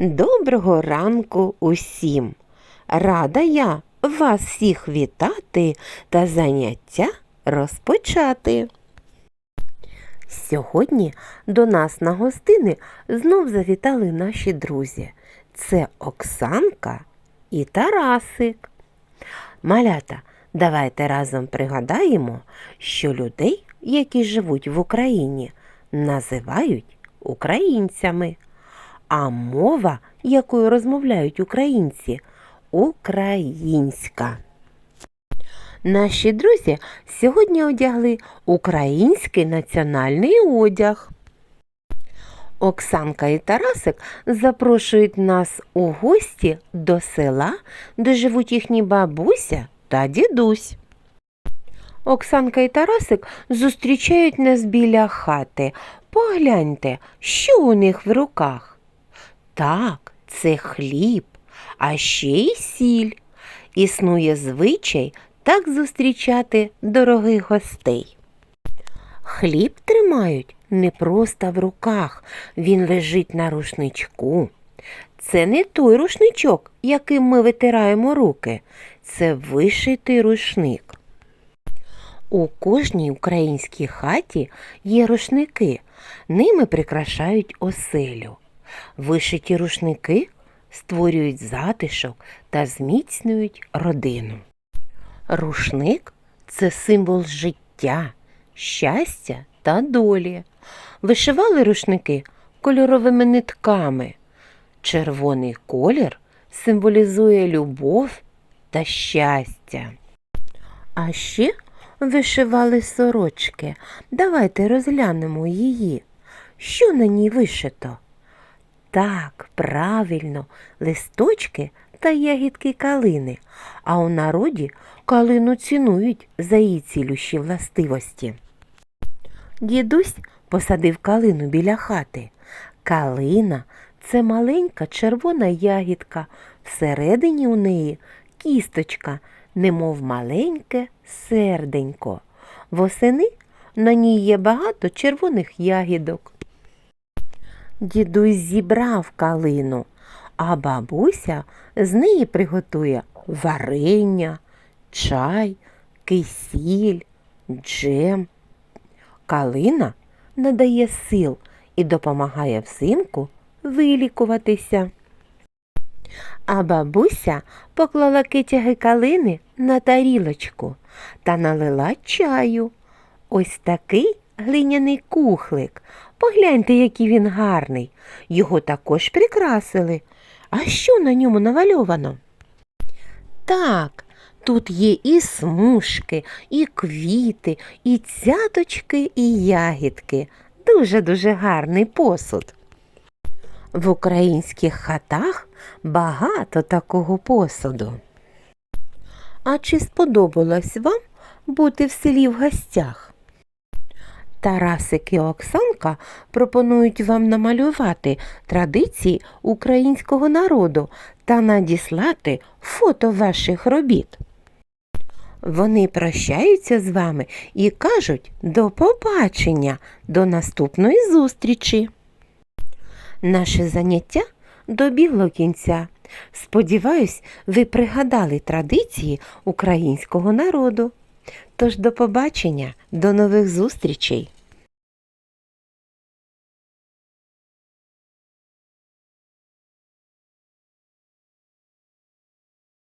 Доброго ранку усім! Рада я вас всіх вітати та заняття розпочати. Сьогодні до нас на гостини знов завітали наші друзі. Це Оксанка і Тарасик. Малята, давайте разом пригадаємо, що людей, які живуть в Україні, називають українцями. А мова, якою розмовляють українці, українська. Наші друзі сьогодні одягли український національний одяг. Оксанка і Тарасик запрошують нас у гості до села, де живуть їхні бабуся та дідусь. Оксанка і Тарасик зустрічають нас біля хати. Погляньте, що у них в руках. Так, це хліб, а ще й сіль. Існує звичай так зустрічати дорогих гостей. Хліб тримають не просто в руках, він лежить на рушничку. Це не той рушничок, яким ми витираємо руки, це вишитий рушник. У кожній українській хаті є рушники, ними прикрашають оселю. Вишиті рушники створюють затишок та зміцнюють родину. Рушник це символ життя, щастя та долі. Вишивали рушники кольоровими нитками. Червоний колір символізує любов та щастя. А ще вишивали сорочки. Давайте розглянемо її. Що на ній вишито? Так, правильно, листочки та ягідки калини, а у народі калину цінують за її цілющі властивості. Дідусь посадив калину біля хати. Калина це маленька червона ягідка, всередині у неї кісточка, немов маленьке серденько. Восени на ній є багато червоних ягідок. Дідусь зібрав калину, а бабуся з неї приготує варення, чай, кисіль, джем. Калина надає сил і допомагає взимку вилікуватися. А бабуся поклала китяги калини на тарілочку та налила чаю. Ось такий глиняний кухлик. Погляньте, який він гарний. Його також прикрасили. А що на ньому навальовано? Так, тут є і смужки, і квіти, і цяточки, і ягідки. Дуже-дуже гарний посуд. В українських хатах багато такого посуду. А чи сподобалось вам бути в селі в гостях? Тарасик і Оксанка пропонують вам намалювати традиції українського народу та надіслати фото ваших робіт. Вони прощаються з вами і кажуть до побачення, до наступної зустрічі. Наше заняття добігло кінця. Сподіваюсь, ви пригадали традиції українського народу. Тож до побачення, до нових зустрічей!